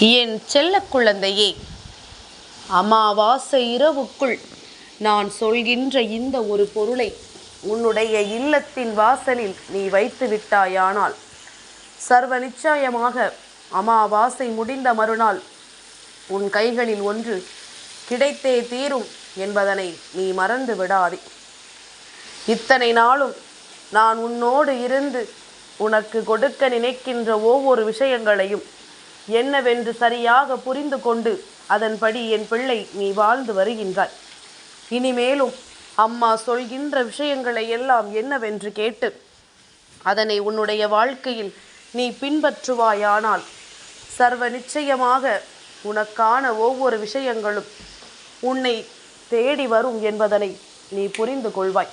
என் செல்ல குழந்தையே அமாவாசை இரவுக்குள் நான் சொல்கின்ற இந்த ஒரு பொருளை உன்னுடைய இல்லத்தின் வாசலில் நீ வைத்து விட்டாயானால் சர்வ நிச்சயமாக அமாவாசை முடிந்த மறுநாள் உன் கைகளில் ஒன்று கிடைத்தே தீரும் என்பதனை நீ மறந்து விடாதே. இத்தனை நாளும் நான் உன்னோடு இருந்து உனக்கு கொடுக்க நினைக்கின்ற ஒவ்வொரு விஷயங்களையும் என்னவென்று சரியாக புரிந்து கொண்டு அதன்படி என் பிள்ளை நீ வாழ்ந்து வருகின்றாய். இனிமேலும் அம்மா சொல்கின்ற விஷயங்களை எல்லாம் என்னவென்று கேட்டு அதனை உன்னுடைய வாழ்க்கையில் நீ பின்பற்றுவாயானால் சர்வ நிச்சயமாக உனக்கான ஒவ்வொரு விஷயங்களும் உன்னை தேடி வரும் என்பதனை நீ புரிந்து கொள்வாய்.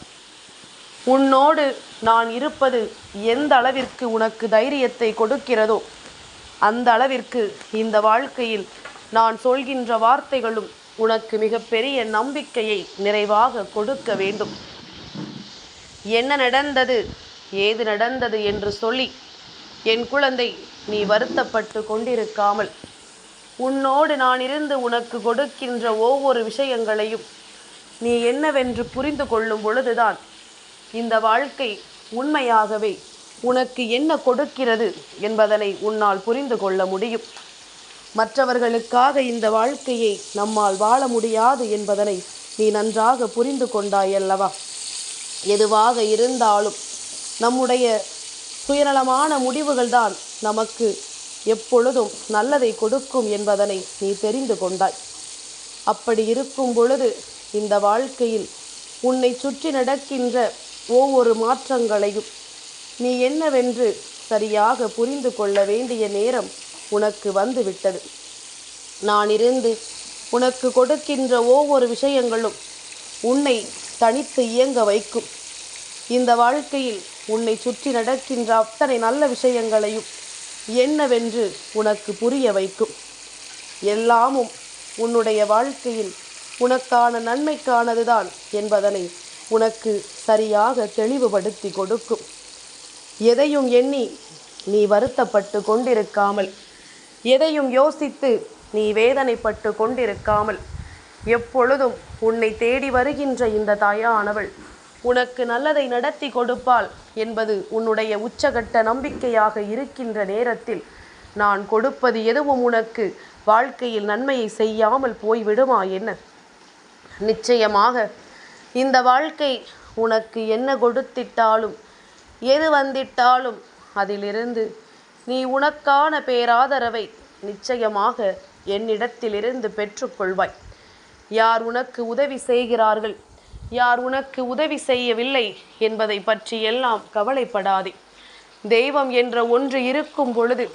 உன்னோடு நான் இருப்பது எந்த அளவிற்கு உனக்கு தைரியத்தை கொடுக்கிறதோ அந்த அளவிற்கு இந்த வாழ்க்கையில் நான் சொல்கின்ற வார்த்தைகளும் உனக்கு மிகப்பெரிய நம்பிக்கையை நிறைவாக கொடுக்க வேண்டும். என்ன நடந்தது? ஏது நடந்தது என்று சொல்லி என் குழந்தை நீ வருத்தப்பட்டு கொண்டிருக்காமல் உன்னோடு நான் இருந்து உனக்கு கொடுக்கின்ற ஒவ்வொரு விஷயங்களையும் நீ என்னவென்று புரிந்து கொள்ளும் பொழுதுதான் இந்த வாழ்க்கை உண்மையாகவே உனக்கு என்ன கொடுக்கிறது என்பதனை உன்னால் புரிந்து கொள்ள முடியும். மற்றவர்களுக்காக இந்த வாழ்க்கையை நம்மால் வாழ முடியாது என்பதனை நீ நன்றாக புரிந்து கொண்டாய் அல்லவா? எதுவாக இருந்தாலும் நம்முடைய சுயநலமான முடிவுகள்தான் நமக்கு எப்பொழுதும் நல்லதை கொடுக்கும் என்பதனை நீ தெரிந்து கொண்டாய். அப்படி இருக்கும் பொழுது இந்த வாழ்க்கையில் உன்னை சுற்றி நடக்கின்ற ஒவ்வொரு மாற்றங்களையும் நீ என்னவென்று சரியாக புரிந்து கொள்ள வேண்டிய நேரம் உனக்கு வந்துவிட்டது. நான் இருந்து உனக்கு கொடுக்கின்ற ஒவ்வொரு விஷயங்களும் உன்னை தனித்து இயங்க வைக்கும். இந்த வாழ்க்கையில் உன்னை சுற்றி நடக்கின்ற அத்தனை நல்ல விஷயங்களையும் என்னவென்று உனக்கு புரிய வைக்கும். எல்லாமும் உன்னுடைய வாழ்க்கையில் உனக்கான நன்மைக்கானதுதான் என்பதனை உனக்கு சரியாக தெளிவுபடுத்தி கொடுக்கும். எதையும் எண்ணி நீ வருத்தப்பட்டு கொண்டிருக்காமல் எதையும் யோசித்து நீ வேதனைப்பட்டு கொண்டிருக்காமல் எப்பொழுதும் உன்னை தேடி வருகின்ற இந்த தாயானவள் உனக்கு நல்லதை நடத்தி கொடுப்பாள் என்பது உன்னுடைய உச்சகட்ட நம்பிக்கையாக இருக்கின்ற நேரத்தில் நான் கொடுப்பது எதுவும் உனக்கு வாழ்க்கையில் நன்மையை செய்யாமல் போய்விடுமா என்ன? நிச்சயமாக இந்த வாழ்க்கை உனக்கு என்ன கொடுத்திட்டாலும் எது வந்திட்டாலும் அதிலிருந்து நீ உனக்கான பேராதரவை நிச்சயமாக என்னிடத்திலிருந்து பெற்றுக்கொள்வாய். யார் உனக்கு உதவி செய்கிறார்கள்? யார் உனக்கு உதவி செய்யவில்லை என்பதை பற்றி எல்லாம் கவலைப்படாதே. தெய்வம் என்ற ஒன்று இருக்கும் பொழுது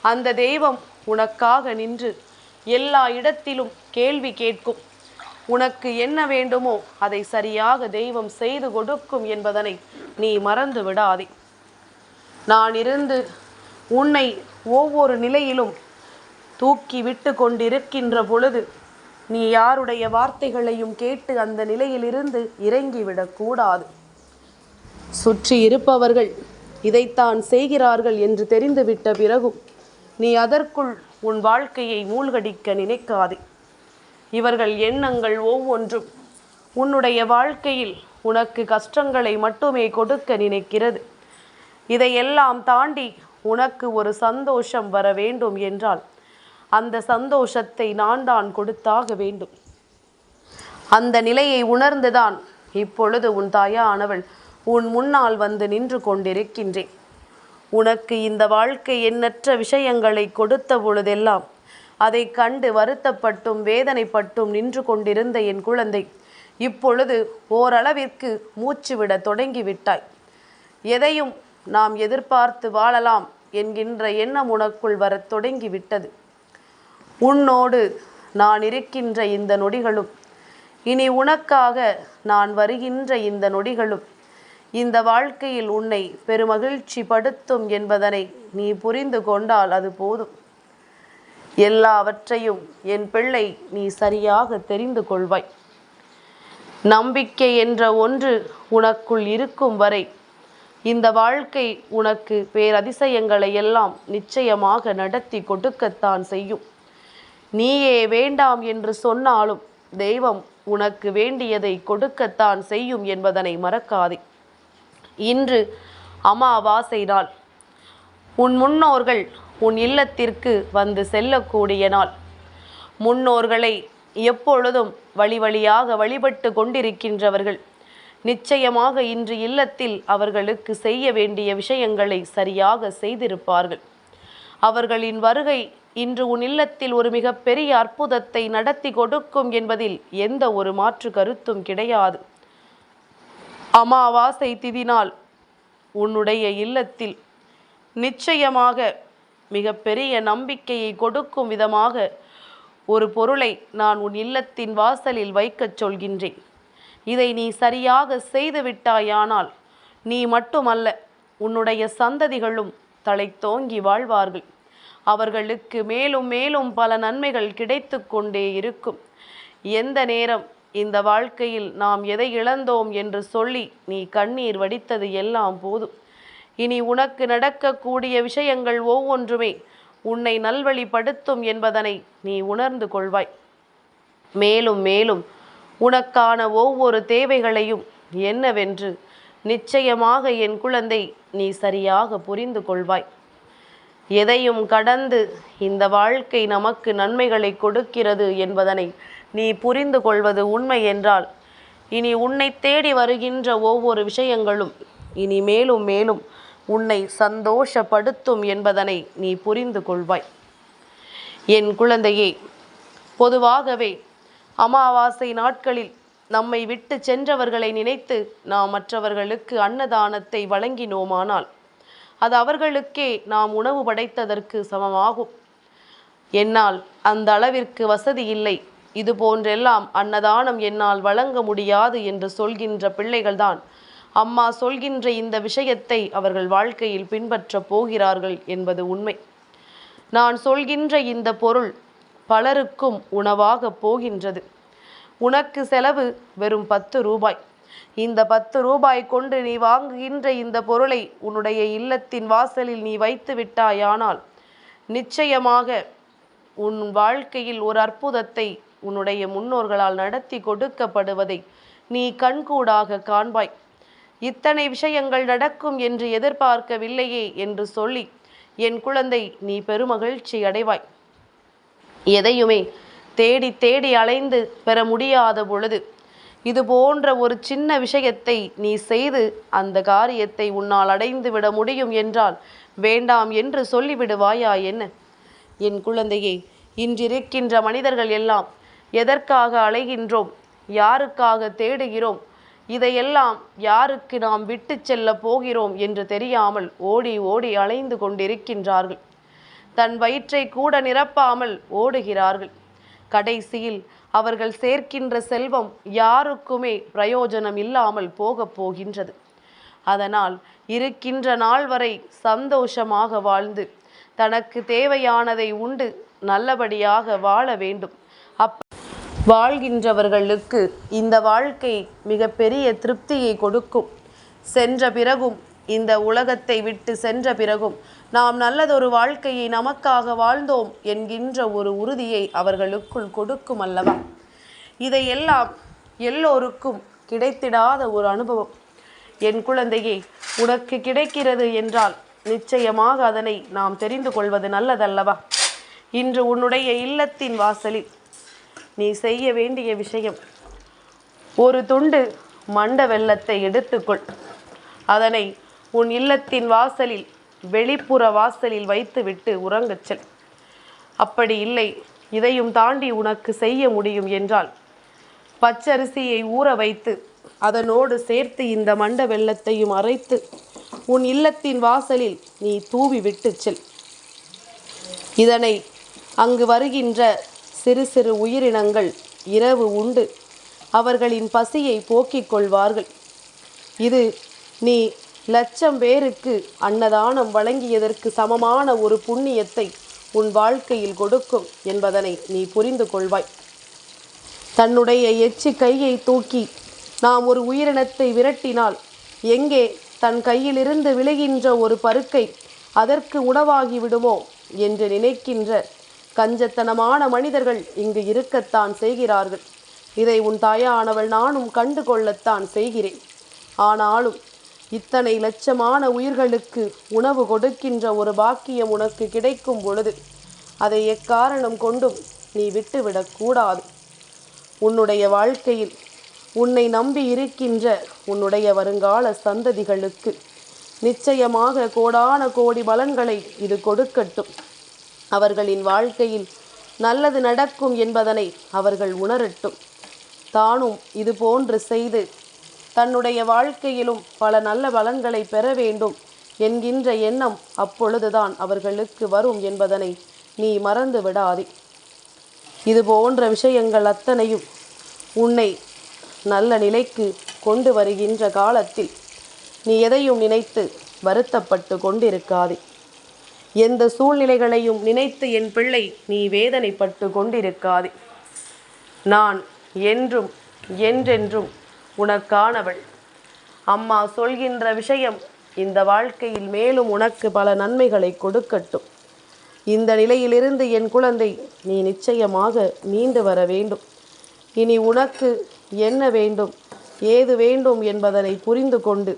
அந்த தெய்வம் உனக்காக நின்று எல்லா இடத்திலும் கேள்வி கேட்கும். உனக்கு என்ன வேண்டுமோ அதை சரியாக தெய்வம் செய்து கொடுக்கும் என்பதனை நீ மறந்து விடாதே. நான் இருந்து உன்னை ஒவ்வொரு நிலையிலும் தூக்கி விட்டு கொண்டிருக்கின்ற பொழுது நீ யாருடைய வார்த்தைகளையும் கேட்டு அந்த நிலையிலிருந்து இறங்கிவிடக்கூடாது சுற்றி இருப்பவர்கள் இதைத்தான் செய்கிறார்கள் என்று தெரிந்துவிட்ட பிறகும் நீ அதற்குள் உன் வாழ்க்கையை மூழ்கடிக்க நினைக்காதே. இவர்கள் எண்ணங்கள் ஒவ்வொன்றும் உன்னுடைய வாழ்க்கையில் உனக்கு கஷ்டங்களை மட்டுமே கொடுக்க நினைக்கிறது. இதையெல்லாம் தாண்டி உனக்கு ஒரு சந்தோஷம் வர வேண்டும் என்றால் அந்த சந்தோஷத்தை நான் தான் கொடுத்தாக வேண்டும். அந்த நிலையை உணர்ந்துதான் இப்பொழுது உன் தாயானவள் உன் முன்னால் வந்து நின்று கொண்டிருக்கின்றேன். உனக்கு இந்த வாழ்க்கை எண்ணற்ற விஷயங்களை கொடுத்த பொழுதெல்லாம் அதை கண்டு வருத்தப்பட்டும் வேதனைப்பட்டும் நின்று கொண்டிருந்த என் குழந்தை இப்பொழுது ஓரளவிற்கு மூச்சுவிட தொடங்கிவிட்டாய். எதையும் நாம் எதிர்பார்த்து வாழலாம் என்கின்ற எண்ணம் உனக்குள் வரத் தொடங்கிவிட்டது. உன்னோடு நான் இருக்கின்ற இந்த நொடிகளும் இனி உனக்காக நான் வருகின்ற இந்த நொடிகளும் இந்த வாழ்க்கையில் உன்னை பெருமகிழ்ச்சி படுத்தும் என்பதனை நீ புரிந்து கொண்டால் அது போதும். எல்லாவற்றையும் என் பிள்ளை நீ சரியாக தெரிந்து கொள்வாய். நம்பிக்கை என்ற ஒன்று உனக்குள் இருக்கும் வரை இந்த வாழ்க்கை உனக்கு பேரதிசயங்களை எல்லாம் நிச்சயமாக நடத்தி கொடுக்கத்தான் செய்யும். நீயே வேண்டாம் என்று சொன்னாலும் தெய்வம் உனக்கு வேண்டியதை கொடுக்கத்தான் செய்யும் என்பதனை மறக்காதே. இன்று அமாவாசை நாள். உன் முன்னோர்கள் உன் இல்லத்திற்கு வந்து செல்லக்கூடிய நாள். முன்னோர்களை எப்பொழுதும் வழி வழியாக வழிபட்டு கொண்டிருக்கின்றவர்கள் நிச்சயமாக இன்று இல்லத்தில் அவர்களுக்கு செய்ய வேண்டிய விஷயங்களை சரியாக செய்திருப்பார்கள். அவர்களின் வருகை இன்று உன் இல்லத்தில் ஒரு மிகப்பெரிய அற்புதத்தை நடத்தி கொடுக்கும் என்பதில் எந்த ஒரு மாற்று கருத்தும் கிடையாது. அமாவாசை திதினால் உன்னுடைய இல்லத்தில் நிச்சயமாக மிகப்பெரிய நம்பிக்கையை கொடுக்கும் விதமாக ஒரு பொருளை நான் உன் இல்லத்தின் வாசலில் வைக்கச் சொல்கின்றேன். இதை நீ சரியாக செய்து விட்டாயானால் நீ மட்டுமல்ல உன்னுடைய சந்ததிகளும் தழைத்தோங்கி வாழ்வார்கள். அவர்களுக்கு மேலும் மேலும் பல நன்மைகள் கிடைத்து கொண்டே இருக்கும். எந்த நேரம் இந்த வாழ்க்கையில் நாம் எதை இழந்தோம் என்று சொல்லி நீ கண்ணீர் வடித்தது எல்லாம் போதும். இனி உனக்கு நடக்கக்கூடிய விஷயங்கள் ஒவ்வொன்றுமே உன்னை நல்வழிப்படுத்தும் என்பதனை நீ உணர்ந்து கொள்வாய். மேலும் மேலும் உனக்கான ஒவ்வொரு தேவைகளையும் என்னவென்று நிச்சயமாக என் குழந்தை நீ சரியாக புரிந்து கொள்வாய். எதையும் கடந்து இந்த வாழ்க்கை நமக்கு நன்மைகளை கொடுக்கிறது என்பதனை நீ புரிந்து கொள்வது உண்மை என்றால் இனி உன்னை தேடி வருகின்ற ஒவ்வொரு விஷயங்களும் இனி மேலும் மேலும் உன்னை சந்தோஷப்படுத்தும் என்பதனை நீ புரிந்து கொள்வாய். என் குழந்தையே பொதுவாகவே அமாவாசை நாட்களில் நம்மை விட்டு சென்றவர்களை நினைத்து நாம் மற்றவர்களுக்கு அன்னதானத்தை வழங்கினோமானால் அது அவர்களுக்கே நாம் உணவு படைத்ததற்கு சமமாகும். என்னால் அந்த அளவிற்கு வசதி இல்லை. இது போன்றெல்லாம் அன்னதானம் என்னால் வழங்க முடியாது என்று சொல்கின்ற பிள்ளைகள்தான் அம்மா சொல்கின்ற இந்த விஷயத்தை அவர்கள் வாழ்க்கையில் பின்பற்றப் போகிறார்கள் என்பது உண்மை. நான் சொல்கின்ற இந்த பொருள் பலருக்கும் உணவாக போகின்றது. உனக்கு செலவு வெறும் பத்து ரூபாய். இந்த பத்து ரூபாய் கொண்டு நீ வாங்குகின்ற இந்த பொருளை உன்னுடைய இல்லத்தின் வாசலில் நீ வைத்து விட்டாயானால் நிச்சயமாக உன் வாழ்க்கையில் ஒரு அற்புதத்தை உன்னுடைய முன்னோர்களால் நடத்தி கொடுக்கப்படுவதை நீ கண்கூடாக காண்பாய். இத்தனை விஷயங்கள் நடக்கும் என்று எதிர்பார்க்கவில்லையே என்று சொல்லி என் குழந்தை நீ பெருமகிழ்ச்சி அடைவாய். எதையுமே தேடி தேடி அலைந்து பெற முடியாத பொழுது இது போன்ற ஒரு சின்ன விஷயத்தை நீ செய்து அந்த காரியத்தை உன்னால் அடைந்து விட முடியும் என்றால் வேண்டாம் என்று சொல்லிவிடுவாயா என்ன? என் குழந்தையே இன்றிருக்கின்ற மனிதர்கள் எல்லாம் எதற்காக அலைகின்றோம்? யாருக்காக தேடுகிறோம்? இதையெல்லாம் யாருக்கு நாம் விட்டு செல்ல போகிறோம் என்று தெரியாமல் ஓடி ஓடி அலைந்து கொண்டிருக்கின்றார்கள். தன் வயிற்றை கூட நிரப்பாமல் ஓடுகிறார்கள். கடைசியில் அவர்கள் சேர்க்கின்ற செல்வம் யாருக்குமே பிரயோஜனம் இல்லாமல் போகப் போகின்றது. அதனால் இருக்கின்ற நாள் வரை சந்தோஷமாக வாழ்ந்து தனக்கு தேவையானதை உண்டு நல்லபடியாக வாழ வேண்டும். வாழ்கின்றவர்களுக்கு இந்த வாழ்க்கை மிகப்பெரிய திருப்தியை கொடுக்கும். சென்ற பிறகும் இந்த உலகத்தை விட்டு சென்ற பிறகும் நாம் நல்லதொரு வாழ்க்கையை நமக்காக வாழ்ந்தோம் என்கின்ற ஒரு உறுதியை அவர்களுக்குள் கொடுக்கும் அல்லவா? இதையெல்லாம் எல்லோருக்கும் கிடைத்திடாத ஒரு அனுபவம். என் குழந்தையே உனக்கு கிடைக்கிறது என்றால் நிச்சயமாக அதனை நாம் தெரிந்து கொள்வது நல்லதல்லவா? இன்று உன்னுடைய இல்லத்தின் வாசலில் நீ செய்ய வேண்டிய விஷயம். ஒரு துண்டு மண்ட வெள்ளத்தை எடுத்துக்கொள். அதனை உன் இல்லத்தின் வாசலில் வெளிப்புற வாசலில் வைத்துவிட்டு உறங்கச் செல். அப்படி இல்லை இதையும் தாண்டி உனக்கு செய்ய முடியும் என்றால் பச்சரிசியை ஊற வைத்து அதனோடு சேர்த்து இந்த மண்ட வெள்ளத்தையும் அரைத்து உன் இல்லத்தின் வாசலில் நீ தூவி விட்டு செல். இதனை அங்கு வருகின்ற சிறு சிறு உயிரினங்கள் இரவு உண்டு. அவர்களின் பசியை போக்கிக் கொள்வார்கள். இது நீ லட்சம் பேருக்கு அன்னதானம் வழங்கியதற்கு சமமான ஒரு புண்ணியத்தை உன் வாழ்க்கையில் கொடுக்கும் என்பதனை நீ புரிந்து கொள்வாய். தன்னுடைய எச்சி கையை தூக்கி நாம் ஒரு உயிரினத்தை விரட்டினால் எங்கே தன் கையிலிருந்து விழுகின்ற ஒரு பருக்கை அதற்கு உணவாகி விடுமோ என்று நினைக்கின்ற கஞ்சத்தனமான மனிதர்கள் இங்கு இருக்கத்தான் செய்கிறார்கள். இதை உன் தாயானவள் நானும் கண்டு கொள்ளத்தான் செய்கிறேன். ஆனாலும் இத்தனை லட்சமான உயிர்களுக்கு உணவு கொடுக்கின்ற ஒரு பாக்கியம் உனக்கு கிடைக்கும் பொழுது அதை எக்காரணம் கொண்டும் நீ விட்டுவிடக்கூடாது உன்னுடைய வாழ்க்கையில் உன்னை நம்பி இருக்கின்ற உன்னுடைய வருங்கால சந்ததிகளுக்கு நிச்சயமாக கோடான கோடி பலன்களை இது கொடுக்கட்டும். அவர்களின் வாழ்க்கையில் நல்லது நடக்கும் என்பதனை அவர்கள் உணரட்டும். தானும் இது போன்று செய்து தன்னுடைய வாழ்க்கையிலும் பல நல்ல பலன்களை பெற வேண்டும் என்கின்ற எண்ணம் அப்பொழுதுதான் அவர்களுக்கு வரும் என்பதனை நீ மறந்து விடாதே. இது போன்ற விஷயங்கள் அத்தனையும் உன்னை நல்ல நிலைக்கு கொண்டு வருகின்ற காலத்தில் நீ எதையும் நினைத்து வருத்தப்பட்டு கொண்டிருக்காதே. எந்த சூழ்நிலைகளையும் நினைத்து என் பிள்ளை நீ வேதனைப்பட்டு கொண்டிருக்காதே. நான் என்றும் என்றென்றும் உனக்கானவள். அம்மா சொல்கின்ற விஷயம் இந்த வாழ்க்கையில் மேலும் உனக்கு பல நன்மைகளை கொடுக்கட்டும். இந்த நிலையிலிருந்து என் குழந்தை நீ நிச்சயமாக மீண்டு வர வேண்டும். இனி உனக்கு என்ன வேண்டும் ஏது வேண்டும் என்பதனை புரிந்து கொண்டு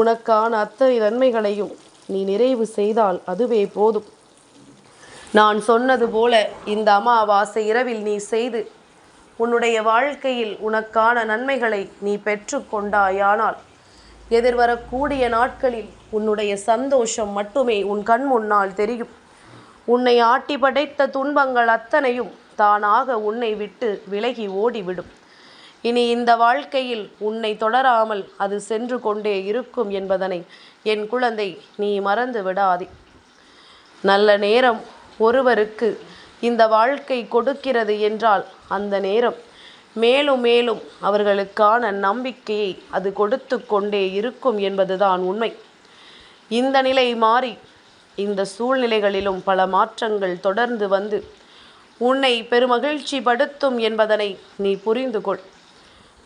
உனக்கான அத்தனை நன்மைகளையும் நீ நிறைவு செய்தால் அதுவே போதும். நான் சொன்னது போல இந்த அமாவாசை இரவில் நீ செய்து உன்னுடைய வாழ்க்கையில் உனக்கான நன்மைகளை நீ பெற்றுக்கொண்டாயானால் எதிர்வரக்கூடிய நாட்களில் உன்னுடைய சந்தோஷம் மட்டுமே உன் கண் முன்னால் தெரியும். உன்னை ஆட்டி படைத்த துன்பங்கள் அத்தனையும் தானாக உன்னை விட்டு விலகி ஓடிவிடும். இனி இந்த வாழ்க்கையில் உன்னை தொடராமல் அது சென்று கொண்டே இருக்கும் என்பதனை என் குழந்தை நீ மறந்து விடாதே. நல்ல நேரம் ஒருவருக்கு இந்த வாழ்க்கை கொடுக்கிறது என்றால் அந்த நேரம் மேலும் மேலும் அவர்களுக்கான நம்பிக்கையை அது கொடுத்து கொண்டே இருக்கும் என்பதுதான் உண்மை. இந்த நிலை மாறி இந்த சூழ்நிலைகளிலும் பல மாற்றங்கள் தொடர்ந்து வந்து உன்னை பெருமகிழ்ச்சி படுத்தும் என்பதனை நீ புரிந்து கொள்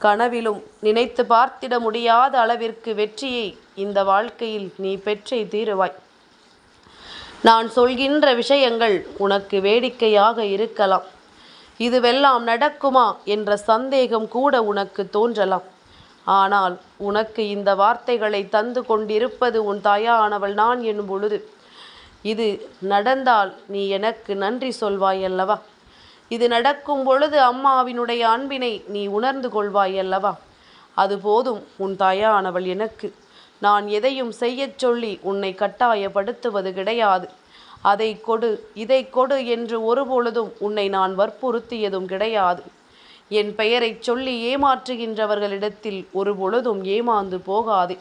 கனவிலும் நினைத்து பார்த்திட முடியாத அளவிற்கு வெற்றியை இந்த வாழ்க்கையில் நீ பெற்றே தீருவாய். நான் சொல்கின்ற விஷயங்கள் உனக்கு வேடிக்கையாக இருக்கலாம். இதுவெல்லாம் நடக்குமா என்ற சந்தேகம் கூட உனக்கு தோன்றலாம். ஆனால் உனக்கு இந்த வார்த்தைகளை தந்து கொண்டிருப்பது உன் தாயானவள் நான் எனும் பொழுது இது நடந்தால் நீ எனக்கு நன்றி சொல்வாய் அல்லவா இது நடக்கும் பொழுது அம்மாவினுடைய அன்பினை நீ உணர்ந்து கொள்வாய் அல்லவா? அது போதும் உன் தாயானவள் எனக்கு. நான் எதையும் செய்யச் சொல்லி உன்னை கட்டாயப்படுத்துவது கிடையாது. அதை கொடு இதை கொடு என்று ஒருபொழுதும் உன்னை நான் வற்புறுத்தியதும் கிடையாது. என் பெயரைச் சொல்லி ஏமாற்றுகின்றவர்களிடத்தில் ஒரு பொழுதும் ஏமாந்து போகாதே.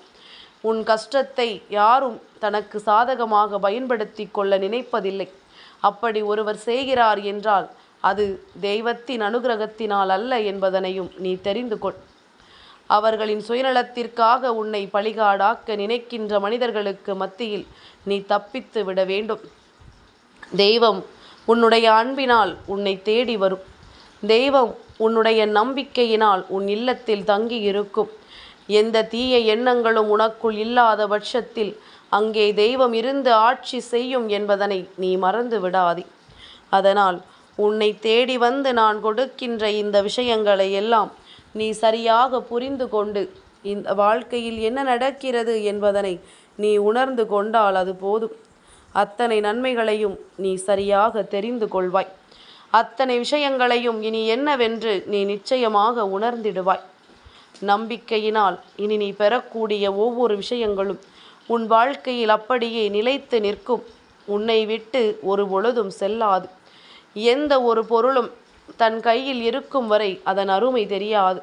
உன் கஷ்டத்தை யாரும் தனக்கு சாதகமாக பயன்படுத்தி கொள்ள நினைப்பதில்லை. அப்படி ஒருவர் செய்கிறார் என்றால் அது தெய்வத்தின் அனுகிரகத்தினால் அல்ல என்பதனையும் நீ தெரிந்து கொள். அவர்களின் சுயநலத்திற்காக உன்னை பழிகாடாக்க நினைக்கின்ற மனிதர்களுக்கு மத்தியில் நீ தப்பித்து விட வேண்டும். தெய்வம் உன்னுடைய அன்பினால் உன்னை தேடி வரும். தெய்வம் உன்னுடைய நம்பிக்கையினால் உன் இல்லத்தில் தங்கி இருக்கும் எந்த தீய எண்ணங்களும் உனக்குள் இல்லாத பட்சத்தில் அங்கே தெய்வம் இருந்து ஆட்சி செய்யும் என்பதனை நீ மறந்து விடாதே அதனால் உன்னை தேடி வந்து நான் கொடுக்கின்ற இந்த விஷயங்களை எல்லாம் நீ சரியாக புரிந்து கொண்டு இந்த வாழ்க்கையில் என்ன நடக்கிறது என்பதனை நீ உணர்ந்து கொண்டால் அது போதும். அத்தனை நன்மைகளையும் நீ சரியாக தெரிந்து கொள்வாய். அத்தனை விஷயங்களையும் இனி என்னவென்று நீ நிச்சயமாக உணர்ந்திடுவாய். நம்பிக்கையினால் இனி நீ பெறக்கூடிய ஒவ்வொரு விஷயங்களும் உன் வாழ்க்கையில் அப்படியே நிலைத்து நிற்கும். உன்னை விட்டு ஒரு பொழுதும் செல்லாது. எந்த ஒரு பொருளும் தன் கையில் இருக்கும் வரை அதன் அருமை தெரியாது.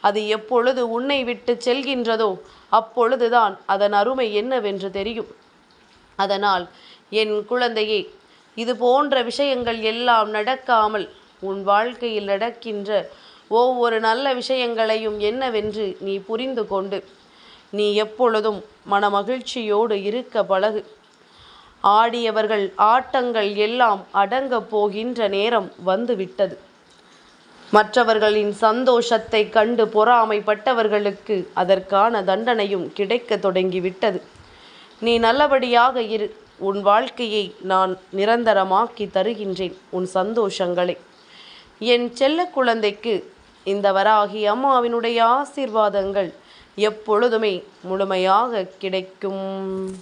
அது எப்பொழுது உன்னை விட்டு செல்கின்றதோ அப்பொழுதுதான் அதன் அருமை என்னவென்று தெரியும். அதனால் என் குழந்தையே இது போன்ற விஷயங்கள் எல்லாம் நடக்காமல் உன் வாழ்க்கையில் நடக்கின்ற ஒவ்வொரு நல்ல விஷயங்களையும் என்னவென்று நீ புரிந்து கொண்டு நீ எப்பொழுதும் மனமகிழ்ச்சியோடு இருக்க பழகு. ஆடியவர்கள் ஆட்டங்கள் எல்லாம் அடங்கப் போகின்ற நேரம் வந்துவிட்டது. மற்றவர்களின் சந்தோஷத்தை கண்டு பொறாமைப்பட்டவர்களுக்கு அதற்கான தண்டனையும் கிடைக்கத் தொடங்கிவிட்டது. நீ நல்லபடியாக இரு. உன் வாழ்க்கையை நான் நிரந்தரமாக்கி தருகின்றேன். உன் சந்தோஷங்களை. என் செல்ல குழந்தைக்கு இந்த வராகி அம்மாவினுடைய ஆசீர்வாதங்கள் எப்பொழுதுமே முழுமையாக கிடைக்கும்.